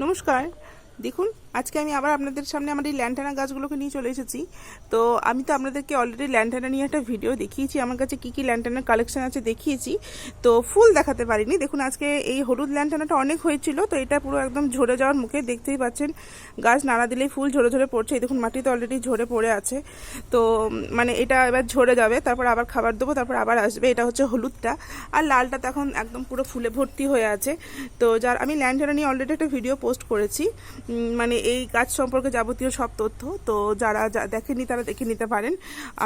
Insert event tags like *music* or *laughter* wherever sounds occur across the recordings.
নমস্কার দেখুন আজকে আমি আবার আপনাদের সামনে আমার এই ল্যান্টানা গাছগুলোকে নিয়ে চলে এসেছি। তো আমি তো আপনাদেরকে অলরেডি ল্যান্টানা নিয়ে একটা ভিডিও দেখিয়েছি। আমার কাছে কী কী ল্যান্টানার কালেকশন আছে দেখিয়েছি। তো ফুল দেখাতে পারিনি। দেখুন, আজকে এই হলুদ ল্যান্টানাটা অনেক হয়েছিল, তো এটা পুরো একদম ঝরে যাওয়ার মুখে দেখতেই পাচ্ছেন। গাছ নাড়া দিলেই ফুল ঝরে ঝরে পড়ছে। দেখুন মাটিতে অলরেডি ঝরে পড়ে আছে। তো মানে এটা এবার ঝরে যাবে, তারপর আবার খাবার দেবো, তারপর আবার আসবে। এটা হচ্ছে হলুদটা। আর লালটা তো এখন একদম পুরো ফুলে ভর্তি হয়ে আছে। তো যার, আমি ল্যান্টানা নিয়ে অলরেডি একটা ভিডিও পোস্ট করেছি। মানে এই গাছ সম্পর্কে যাবতীয় সব তথ্য তো যারা দেখেননি তারা দেখে নিতে পারেন।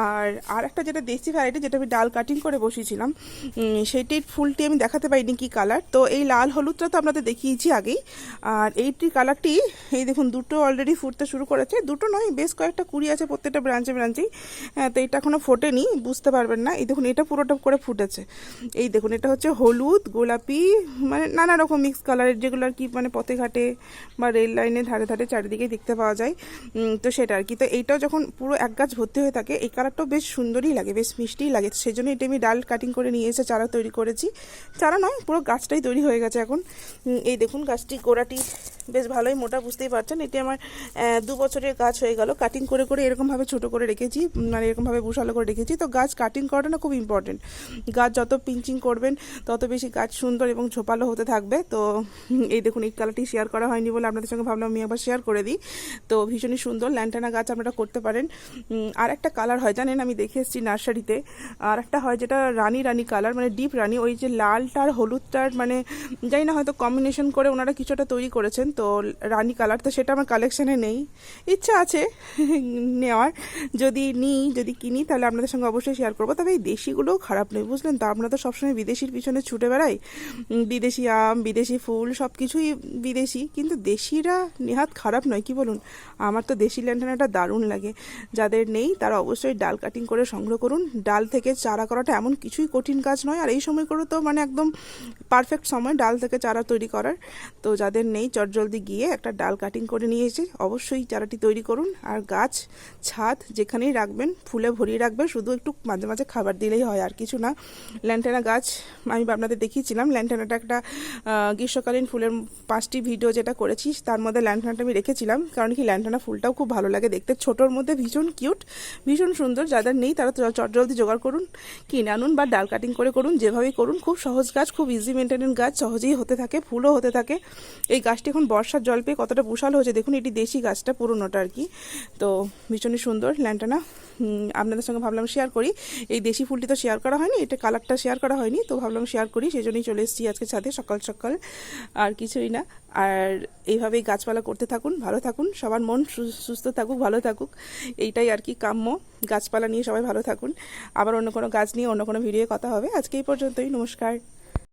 আর আর একটা যেটা দেশি ভ্যারাইটি যেটা আমি ডাল কাটিং করে বসিয়েছিলাম উম, সেইটির ফুলটি আমি দেখাতে পারিনি কি কালার তো এই লাল হলুদটা তো আপনাদের দেখিয়েছি আগেই। আর এইটির কালারটি এই দেখুন দুটো অলরেডি ফুটতে শুরু করেছে। দুটো নয় বেশ কয়েকটা কুড়ি আছে প্রত্যেকটা ব্রাঞ্চে ব্রাঞ্চেই হ্যাঁ তো এটা এখনও ফোটেনি বুঝতে পারবেন না। এই দেখুন এটা পুরোটা করে ফুটেছে। এই দেখুন এটা হচ্ছে হলুদ গোলাপি মানে নানা রকম মিক্স কালারের যেগুলো আর কি মানে পথে ঘাটে বা রেল লাইনের ধারে ধারে চারিদিকে দেখতে পাওয়া যায়। তো সেটা আর কি। তো এইটাও যখন পুরো এক গাছ ভর্তি হয়ে থাকে, এই কালারটাও বেশ সুন্দরই লাগে, বেশ মিষ্টিই লাগে। সেই জন্য এটা আমি ডাল কাটিং করে নিয়ে এসে চারা তৈরি করেছি। চারা নয়, পুরো গাছটাই তৈরি হয়ে গেছে এখন। এই দেখুন গাছটি, গোড়াটি বেশ ভালোই মোটা, বুঝতেই পারছেন। এটি আমার দু বছরের গাছ হয়ে গেল। কাটিং করে করে এরকমভাবে ছোট করে রেখেছি মানে এরকমভাবে বুসালো করে রেখেছি। তো গাছ কাটিং করাটা খুব ইম্পর্টেন্ট গাছ যত পিঞ্চিং করবেন, তত বেশি গাছ সুন্দর এবং ঝোপালো হতে থাকবে। তো, এই দেখুন, এই কালারটি শেয়ার করা হয়নি বলে আপনাদের সঙ্গে ভাবলাম আমি শেয়ার করে দিই। তো ভীষণই সুন্দর ল্যান্টানা গাছ আপনারা করতে পারেন। আর একটা কালার হয়, জানেন আমি দেখে এসেছি নার্সারিতে আর একটা হয় যেটা রানী রানী কালার মানে ডিপ রানী, ওই যে লালটার হলুদটার মানে জানি না হয়তো কম্বিনেশন করে ওনারা কিছুটা তৈরি করেছেন। তো রানী কালার তো সেটা আমার কালেকশানে নেই। ইচ্ছা আছে *laughs* নেওয়ার। যদি নিই, যদি কিনি, তাহলে আপনাদের সঙ্গে অবশ্যই শেয়ার করব। তবে এই দেশিগুলোও খারাপ নয়, বুঝলেন তো? আমরা তো সবসময় বিদেশির পিছনে ছুটে বেড়াই। বিদেশি আম, বিদেশি ফুল সব কিছুই বিদেশি। কিন্তু দেশিরা নেহাত খারাপ নয়, কি বলুন? আমার তো দেশি ল্যান্টানাটা দারুণ লাগে। যাদের নেই, তারা অবশ্যই ডাল কাটিং করে সংগ্রহ করুন। ডাল থেকে চারা করাটা এমন কিছুই কঠিন কাজ নয়। আর এই সময় করে তো মানে একদম পারফেক্ট সময় ডাল থেকে চারা তৈরি করার। তো যাদের নেই, চটজলদি গিয়ে একটা ডাল কাটিং করে নিয়ে এসে অবশ্যই চারাটি তৈরি করুন। আর গাছ, ছাদ যেখানেই রাখবেন, ফুলে ভরিয়ে রাখবেন, শুধু একটু মাঝে মাঝে খাবার দিলেই হয়, আর কিছু না। ল্যান্টানা গাছ, আমি আপনাদের দেখিয়েছিলাম ল্যান্টানাটা একটা গ্রীষ্মকালীন ফুলের পাঁচটি ভিডিও যেটা করেছি তার মধ্যে ল্যান্টানাটা আমি রেখেছিলাম, কারণ কি ল্যান্টানা ফুলটাও খুব ভালো লাগে দেখতে। ছোটোর মধ্যে ভীষণ কিউট ভীষণ সুন্দর। যাদের নেই তারা চ- চটজলদি জোগাড় করুন, কিনে আনুন বা ডাল কাটিং করে করুন, যেভাবেই করুন, খুব সহজ গাছ, খুব ইজি মেনটেনেন্স গাছ, সহজেই হতে থাকে, ফুলও হতে থাকে। এই গাছটি এখন বর্ষার জল পেয়ে কতটা বিশাল হয়েছে, দেখুন, এটি দেশি গাছটা, পুরোনোটা আর কি। তো ভীষণই সুন্দর ল্যান্টানা আপনাদের সঙ্গে ভাবলাম শেয়ার করি। এই দেশি ফুলটি তো শেয়ার করা হয়নি, এটা কালারটা শেয়ার করা হয়নি, তো ভাবলাম শেয়ার করি সেই জন্যই চলে এসেছি আজকে ছাদে, সকাল সকাল আর কিছুই না। আর এইভাবেই গাছপালা করতে থাকুন। ভালো থাকুন, সবার মন সুস্থ থাকুক, ভালো থাকুক। এইটাই আর কি কাম্য। গাছপালা নিয়ে সবাই ভালো থাকুন। আবার অন্য কোনো গাছ নিয়ে অন্য কোনো ভিডিও কথা হবে। আজকে এই পর্যন্তই। নমস্কার।